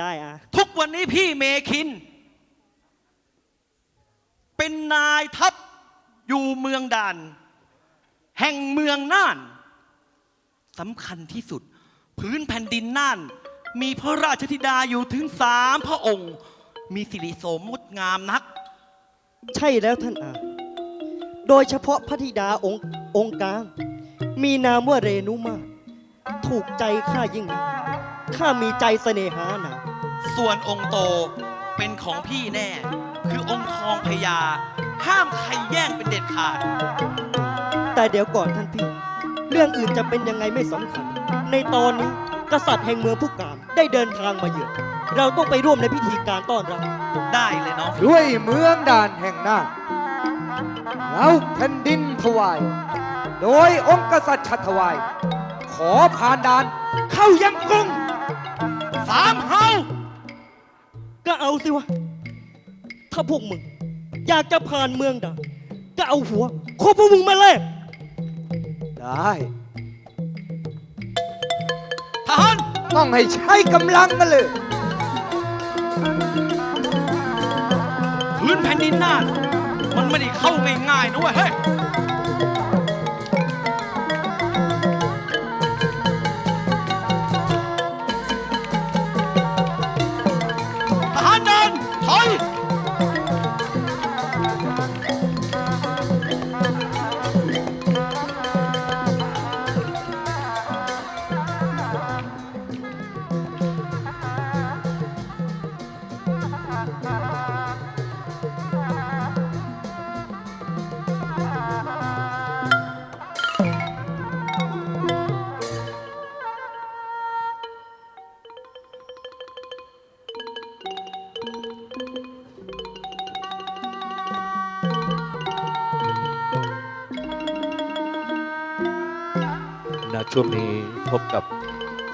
ได้อะทุกวันนี้พี่เมคิน เป็นนายทัพอยู่เมืองด่าน แห่งเมืองน่านสำคัญที่สุด พื้นแผ่นดินน่าน มีพระราชธิดาอยู่ถึงสามพระองค์ มีสิริโสมงดงามนัก ใช่แล้วท่านอาโดยเฉพาะพระธิดาองค์องค์กลาง มีนามว่าเรนุมาตรถูกใจข้ายิ่งนัก ข้ามีใจเสน่หาหนาส่วนองค์โตเป็นของพี่แน่ คือองค์ทองพญาห้ามใครแย่งเป็นเด็ดขาด แต่เดี๋ยวก่อนท่านพี่ เรื่องอื่นจะเป็นยังไงไม่สำคัญ ในตอนนี้กษัตริย์แห่งเมืองผู้กามได้เดินทางมาเยือนเราต้องไปร่วมในพิธีการต้อนรับ ได้เลยน้องด้วยเมืองด่านแห่งน่านแล้วแผ่นดินถวาย โดยองค์กษัตริย์ชัดถวาย ขอผ่านด่านเข้ายังกรุง สามเฮาก็เอาสิวะ ถ้าพวกมึง อยากจะผ่านเมืองด่านก็เอาหัวของพวกมึงมาแลกได้ทหารต้องให้ใช้กำลังกันเลย พื้นแผ่นดินน่านมันไม่ได้เข้าง่ายๆนะเว้ยเฮ้ย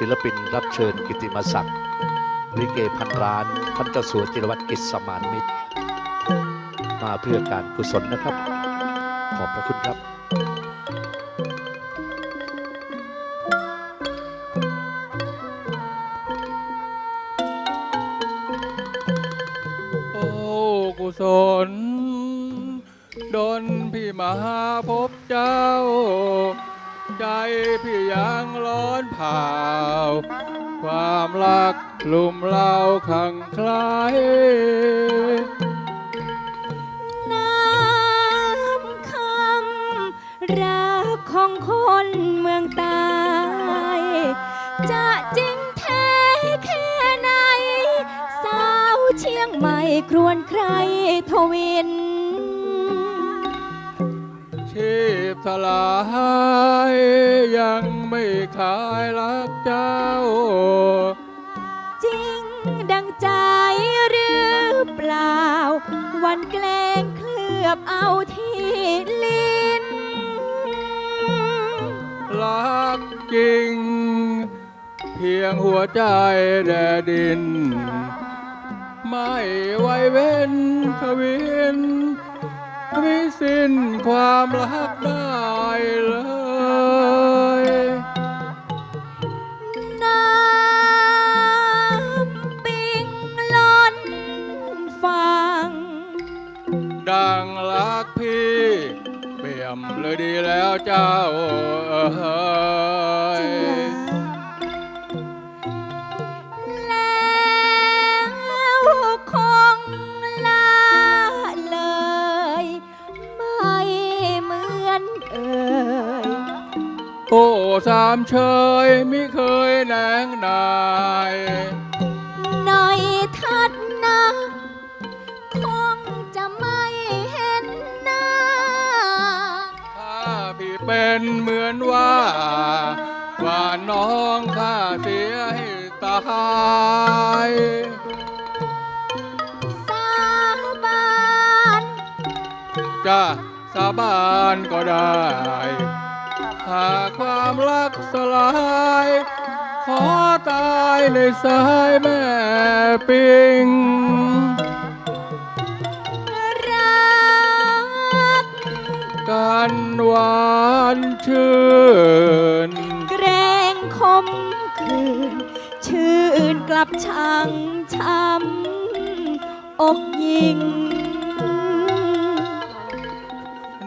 ศิลปินรับเชิญกิติมศักดิ์ลิเกพันร้านท่านเจ้าสัวจิรวัตรกิจสมานมิตร มาเพื่อการกุศลนะครับ ขอบพระคุณครับ จะจริงแท้แค่ไหน สาวเชียงใหม่ครวนใครทวิน ชีพสลายยังไม่ขายรักเจ้า จริงดังใจหรือเปล่า วันแกล้งเคลือบเอาที่ลิ้น รักจริงเพี ยงหัวใจแด่ดิน ไม่ไหวเว้นทวินไม่สิ้นความรักได้เลยามเชยไม่เคยแหนงนายหน่อยทัดนะคงจะไม่เห็นหน้า ถ้าพี่เป็นเหมือนว่า ว่าน้องข้าเสียให้ตายสาบาน จะสาบานก็ได้ หากความรักสลาย ขอตายในสายแม่ปิง รักกันหวานชื่นเกรงคมคืนชชื่นกลับชังช้ำอกยิง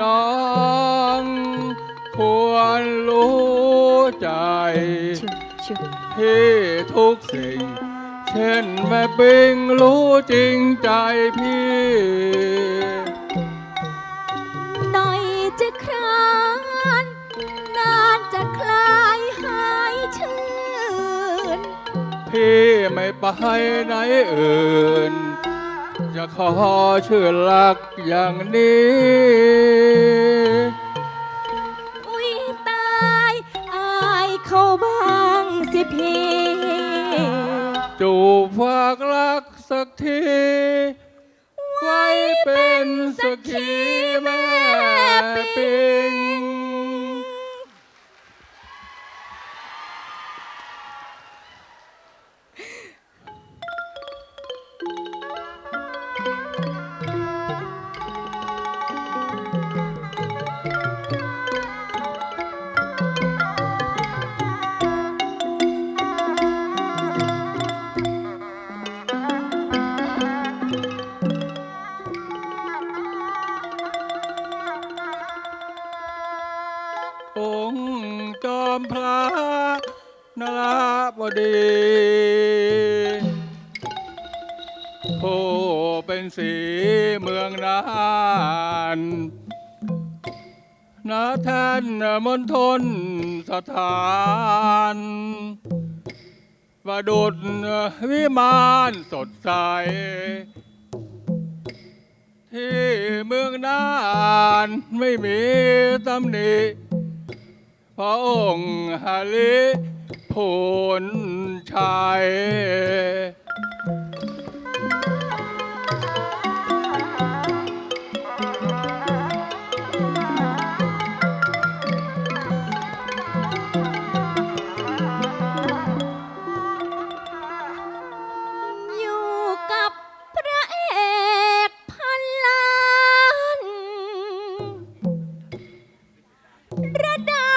น้อง ควรรู้ใจชุชุพี่ทุกสิ่ง เช่นแม่ปิงรู้จริงใจพี่ หน่อยจะครานนานจะคลายหายชื่น พี่ไม่ไปไหนอื่น จะขอชื่อรักอย่างนี้ ฝากรักสักที ไว้เป็นสักขีแม่ปิงอง มณฑลสถานประดุดวิมานสดใส ที่เมืองน่านไม่มีตำหนิพระองค์ฮาลิผลชัย ระดับ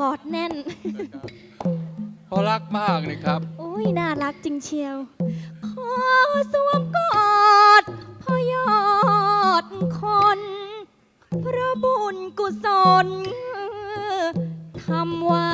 กอดแน่น เพราะรักมากนี่ครับ โอ้ยน่ารักจริงเชียว ขอสวมกอดพอยอดคน พระบุญกุศลทำไว้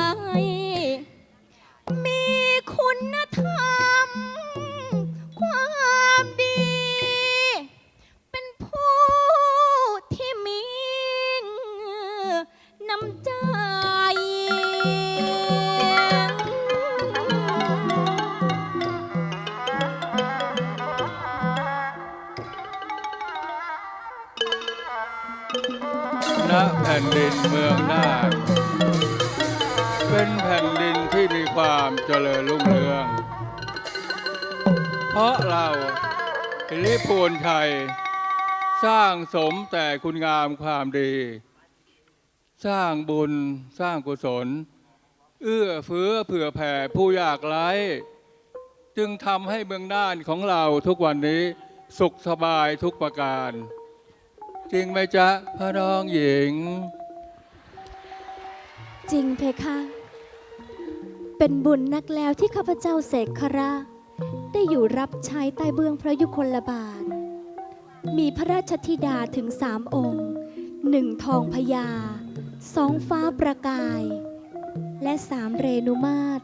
ผ่นดินเมืองน่านเป็นแผ่นดินที่มีความเจริญรุ่งเรือง เพราะเราอิริปูนชัย สร้างสมแต่คุณงามความดี สร้างบุญสร้างกุศล เอื้อเฟื้อเผื่อแผ่ผู้ยากไร้ จึงทำให้เมืองน่านของเราทุกวันนี้สุขสบายทุกประการ จริงไหมจ๊ะพระน้องหญิง จริงเพคะ เป็นบุญนักแล้วที่ข้าพเจ้าเสกคราได้อยู่รับใช้ใต้เบื้องพระยุคลบาท มีพระราชธิดาถึงสามองค์หนึ่งทองพญาสองฟ้าประกาย และสามเรนุมาตร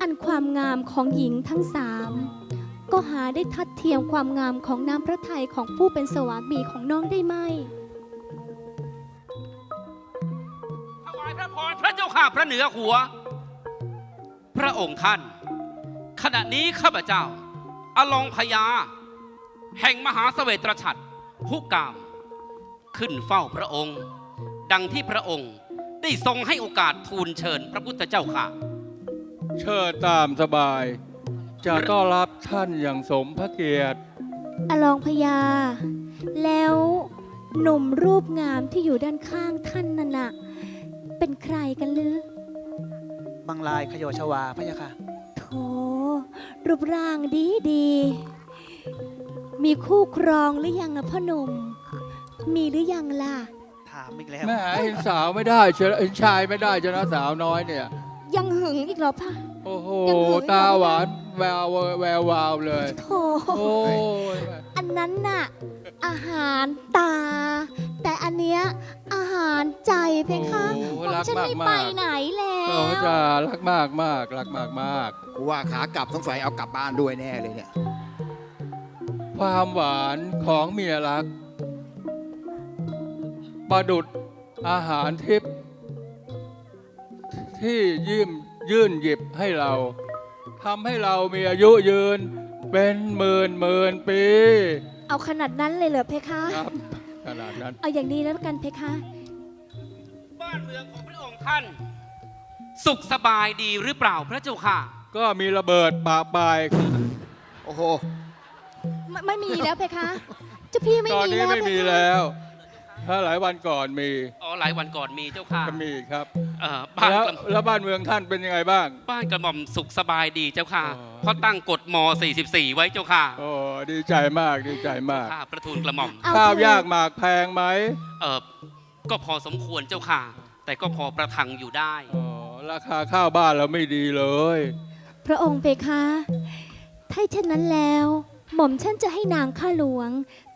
อันความงามของหญิงทั้งสาม ก็หาได้ทัดเทียมความงามของน้ำพระทัยของผู้เป็นสวามีของน้องได้ไหม ถวายพระพรพระเจ้าข้าพระเหนือหัว พระองค์ท่าน ขณะนี้ข้าพเจ้า อลองพญาแห่งมหาเสวตฉัตรผู้กาม ขึ้นเฝ้าพระองค์ ดังที่พระองค์ได้ทรงให้โอกาสทูลเชิญพระพุทธเจ้าค่ะ เชิญตามสบาย จะต้อนรับท่านอย่างสมพระเกียรติ อลองพญา แล้วหนุ่มรูปงามที่อยู่ด้านข้างท่านนั่นน่ะ เป็นใครกันลือ บางลายขยโยชวาพะยะค่ะ โถรูปร่างดีดี มีคู่ครองหรือยังนะพ่อหนุ่ม มีหรือยังล่ะ ถามอีกแล้ว แม่เห็นสาวไม่ได้เชยวเห็นชายไม่ได้เชยวนะสาวน้อยเนี่ย ยังหึงอีกเหรอพ่ะโอ้โห ยังหึงตาหวาน แววแวววาวเลย โถโอ้ยอันนั้นน่ะ อาหารตา แต่อันเนี้ยอาหารใจเพคะโอ้ผมรักฉันมากไม่มาไปกไหนแล้โอ้วจะรักมากมากรักมากมากกูว่าขากลับสงสัยเอากลับบ้านด้วยแน่เลยเนี่ย ความหวานของเมียรัก ประดุดอาหารทิพย์ที่ยิ้มยื่นหยิบให้เรา ทำให้เรามีอายุยืนเป็นหมื่นหมื่นปี เอาขนาดนั้นเลยเหรอเพคะครับขนาดนั้น เอาอย่างนี้แล้วกันเพคะ บ้านเมืองของพระองค์ท่าน สุขสบายดีหรือเปล่าพระเจ้าค่ะ ก็มีระเบิดปะปลายโอ้โห ไม่ไม่มีแล้วเพคะเจ้าพี่ไม่ตอนมีนี้แล้วไม่เพมีคะ แล้ว ถ้าหลายวันก่อนมีอ๋อหลายวันก่อนมีเจ้าค่ะก็มีครับเอ่อบ้านแล้วกระแล้วบ้านเมืองท่านเป็นยังไงบ้าง บ้านกระหม่อมสุขสบายดีเจ้าค่ะอ๋อ เพราะตั้งกฎม 44 ไว้เจ้าค่ะโอ้ดีใจมากดีใจมาก ข้าประทูลกระหม่อมเอข้าวเถอะยากหมากแพงไหมเออก็พอสมควรเจ้าค่ะ แต่ก็พอประทังอยู่ได้ อ๋อราคาข้าวบ้านเราไม่ดีเลย พระองค์เพคะ ถ้าเช่นนั้นแล้ว หม่อมฉันจะให้นางข้าหลวง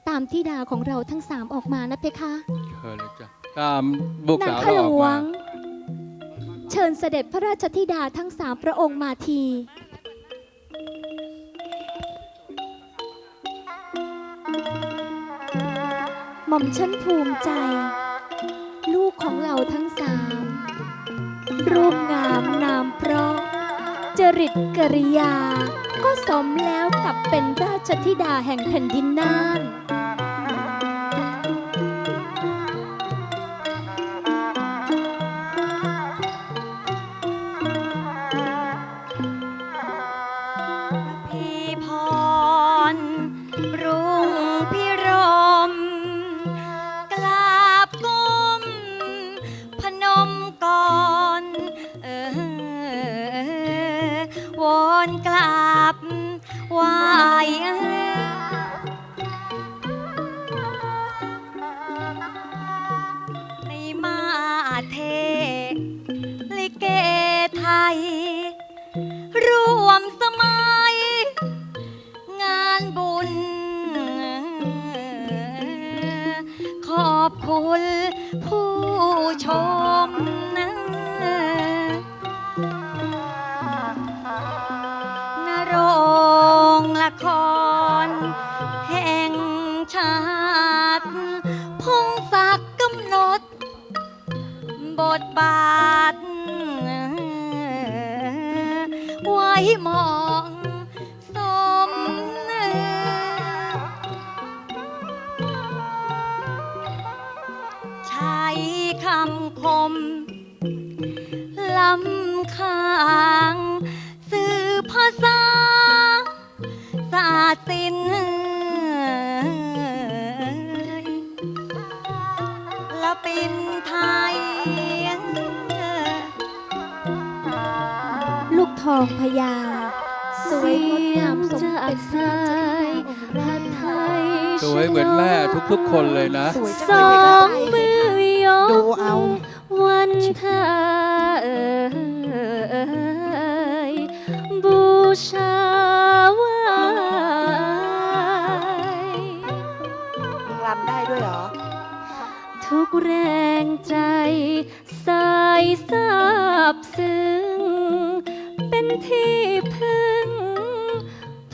ตามที่ดาของเราทั้งสามออกมานะเพคะเชิญเลยจ้ะตามบุกนางสาวข้าเราหลออกวมาง เชิญเสด็จพระราชธิดาทั้งสามพระองค์มาที หม่อมฉันภูมิใจ ลูกของเราทั้งสาม รูปงามนามเพราะ จริตกริยา ก็สมแล้วกับเป็นราชธิดาแห่งแผ่นดินน่าน อบคุณผู้ชมนะนรงละคร องพญา สวยงดงามสมเป็นพระราชธิดาแห่งแผ่นดินสวยเหมือนแม่ทุกๆคนเลยนะสองมือยกดูเอา วันเธอเอ่ยบูชาไว้รำได้ด้วยเหรอ ทุกแร ที่พึ่ง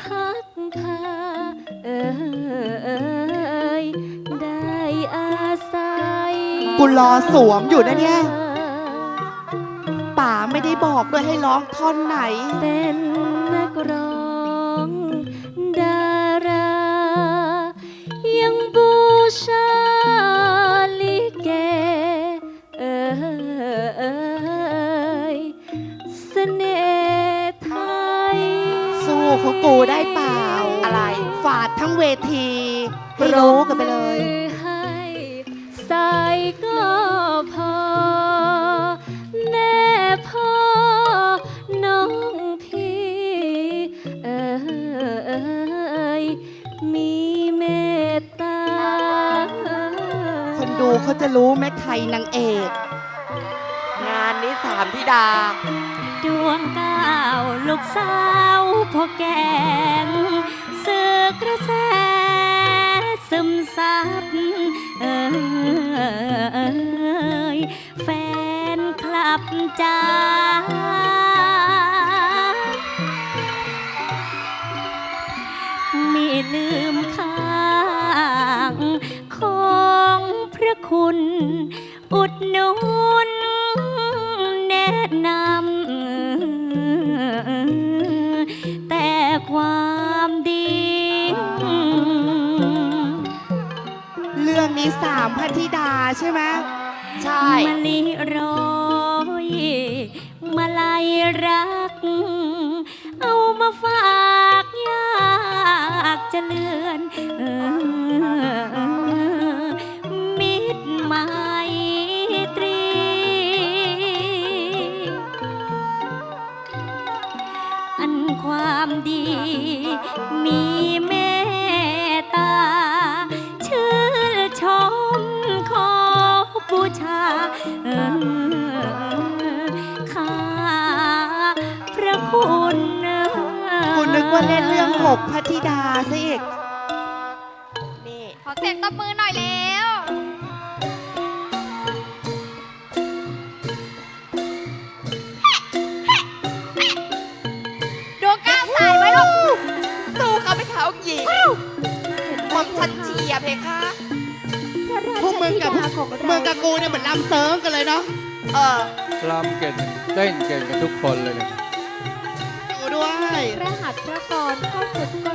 พักพาเอ่ยได้อาศัยกูรอสวมอยู่นะเนี่ยป๋าไม่ได้บอกด้วยให้ร้องท่อนไหน เป็น เวทีให้รู้กันไปเลย ให้ใส่ก็พอแน่พ่อน้องพี่เอ้ยมีเมตตา คนดูเขาจะรู้แม่ใครนางเอก งานนี้สามธิดา ดวงก้าวลูกสาวพ่อแกงสึ กระแสซึมซับเอยแฟนคลับจ้าไม่ลืมข้างของพระคุณ อุดหนุน เรื่องนี้สามพันธิดาใช่ไหมใช่มะลิร้อยมาลัยรัก เอามาฝากอยากจะเลื่อนเออ ว่าเล่นเรื่องหกพันธิดาซะอีกนี่ขอเสียงตบมือหน่อยแล้ว ดวงก้าวสายไว้ลูกสู้เขาไปเขาหญิงผมชันเชียร์เพคะพวกมึงกับมึงกับกูเนี่ยเหมือนลำเซิร์งกันเลยเนาะเออรำเก่งเต้นเก่งกันทุกคนเลยเนี่ยกูด้วย พระหัตถ์พระกรก็ฝึกก็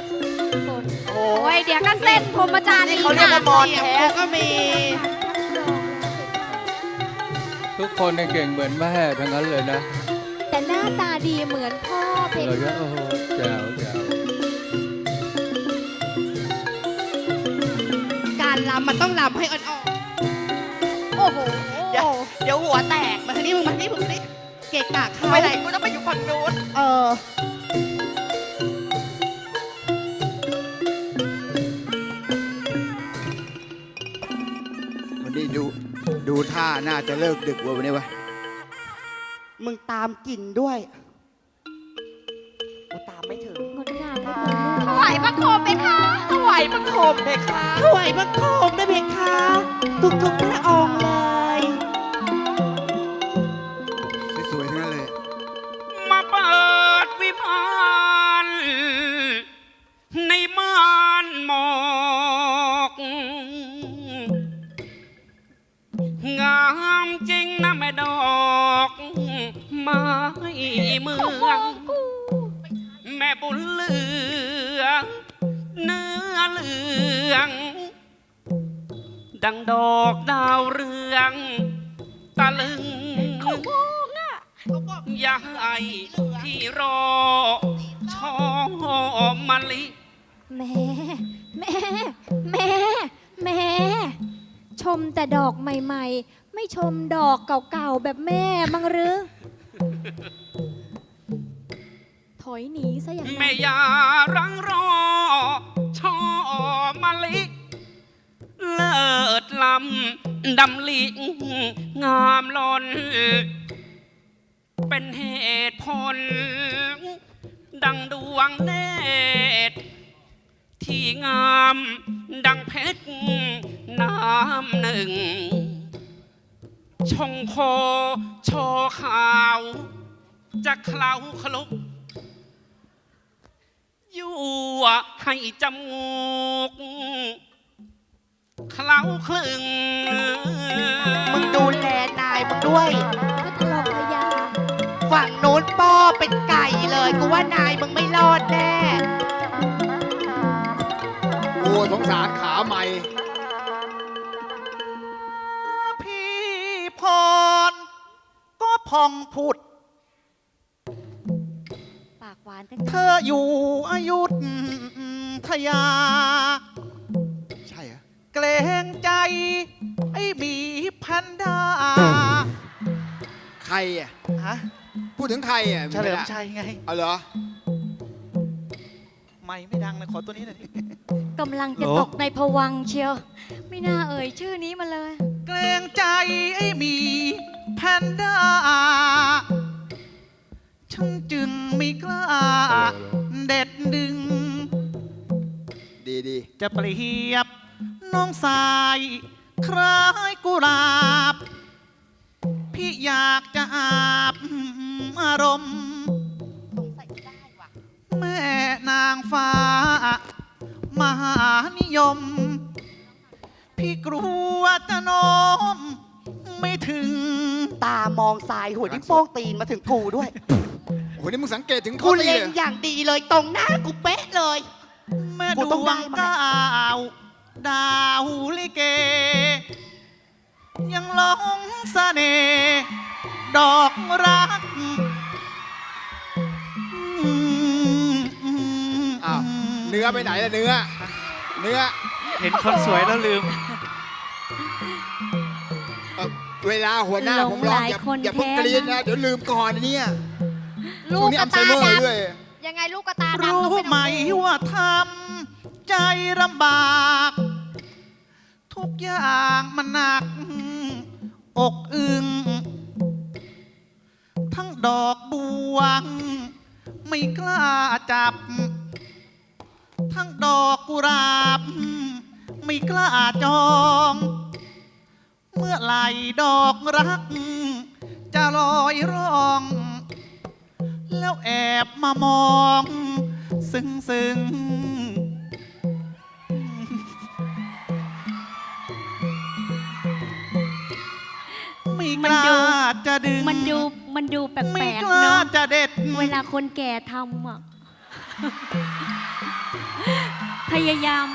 ฝนโอ้โอ้ยเดี๋ยวก็เต้นพรหมจารย์นี่เขาเรียกว่ามอนแท้กูก็มีทุกคนเนี่ยเก่งเหมือนแม่ทั้งนั้นเลยนะ แต่หน้าตาดีเหมือนพ่อเพชเรารก็โอ้โหแจ๋วแจ๋วการลำมันต้องลำให้อ่อนโอ้โหเดี๋ยวเดี๋ยวหัวแตก ๆ มาทางนี้มึงมาทางนี้มึงมาทางนี้เกะกะเขาไปไหนกูต้องไปอยู่ฝั่งนู้นเออ ท่าน่าจะเลิกดึกว่ะวันนี้วะมึงตามกลิ่นด้วยกูตามไม่ถึงงดงามเหลือเกินลูกถวายพระโคมเพคะถวายพระโคมเพคะถวายบังคมนะเพคะทุกๆพระองค์เลย สวยๆทั้งนั้นเลยมาเปิดวิมานในม่ ดอกไม้เมืองแม่บุญเหลือง เนื้อเหลือง ดังดอกดาวเรือง ตะลึงอยาให้ที่รอชอมะลิแม่แม่แม่แม่ชมแต่ดอกใหม่ ๆ ไม่ชมดอกเก่าๆแบบแม่มังหรือ ถอยหนีซะอย่างนั้นแม่อยารังรอชอบมะลิ เลิศลำดำลิงามลน เป็นเหตุผล ดังดวงเนตรที่งามดังเพชรน้ำหนึ่ง ชงโคโชว์ขาว จะเคล้าคลุกยั่วให้จมูกเคล้าคลึง มึงดูแลนายมึงด้วย พัทรพยาฝั่งโน้นป้อเป็นไก่เลยกูว่านายมึงไม่รอดแน่กูสงสารขาใหม่ รก็พองผุดปากากหวานตั้งเธออยู่อายุทยา ใช่เหรอเกรงใจ ไอ้หมีแพนด้าใครอะฮะพูดถึงใครอะเฉลิมชัยไง เอาเหรอ ไม่ไม่ดังเลยขอตัวนี้หน่อยดิกำลังจะโหตกในผวังค์เชียว ไม่น่าเอ่ยชื่อนี้มาเลย เกรงใจไอ้หมีแพ นด้าฉันจึงไม่กล้า เด็ดดึง ดีดีจะเปรียบน้องสาย คล้ายกุหลาบ พี่อยากจะอาบอารมณ์แม่นางฟ้า มหานิยม พี่กลัวจะโน้ม ไม่ถึง ตามองซ้ายหัวที่โป้งตีนมาถึงกูด้วย โอ้โหนี่มึงสังเกตถึงกูเขาตีเล็งเลยอย่างดีเลยตรงหน้ากูเป๊ะเลย แม่กูดต้องวได้งมาดาวดาวลิเก ยังหลงเสน่ห์ดอกรักอ้าวเนื้อไปไหนล่ะเนื้อ เนื้อ เห็นคนสวยแล้วลืม เอ่อเวลาหัวหน้าหลงผมร้องอย่าหลายคนอย่าเพิ่งแท้กรี๊ดนะนะ เดี๋ยวลืมก่อนนะเนี่ยลูช่วกงนี้กอัระลไซตาเมอร์ดด้วยำยังไงลูกกระตาดำรู้ต้องเป็นไหมของกูว่าทำใจลำบาก ทุกอย่างมันหนัก อกอึงทั้งดอกบวง ไม่กล้าจับ ทั้งดอกกุหลาบ ไม่กล้าจอง เมื่อไหร่ดอกรัก จะลอยร่อง แล้วแอบมามอง ซึ้งซึ้งไม่กล้าจะดึง มันดูมันดูแปไม่ลกกๆล้าเนาะจะเด็ด เวลาคนแก่ทำอะ พยายาม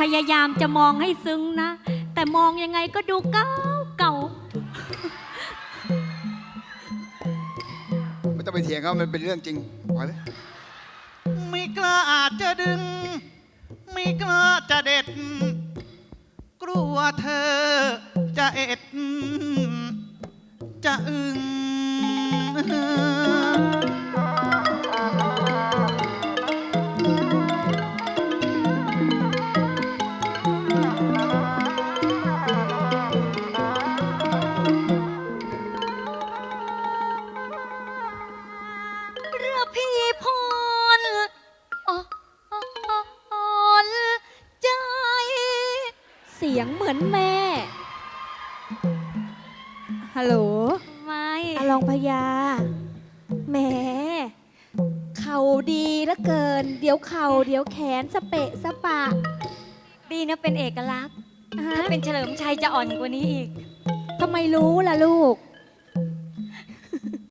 พยายามจะมองให้ซึ้งนะ แต่มองยังไงก็ดูเก่าเก่า ไม่ต้องไปเถียงเขามันเป็นเรื่องจริงปล่อยไปไม่กล้าจะดึง ไม่กล้าจะเด็ด กลัวเธอจะเอ็ด จะอึง เข่าเดี๋ยวแขนสะเปะสะปะดีนะเป็นเอกลักษณ์ ฮะถ้าเป็นเฉลิมชัยจะอ่อนกว่านี้อีก ทำไมรู้ล่ะลูก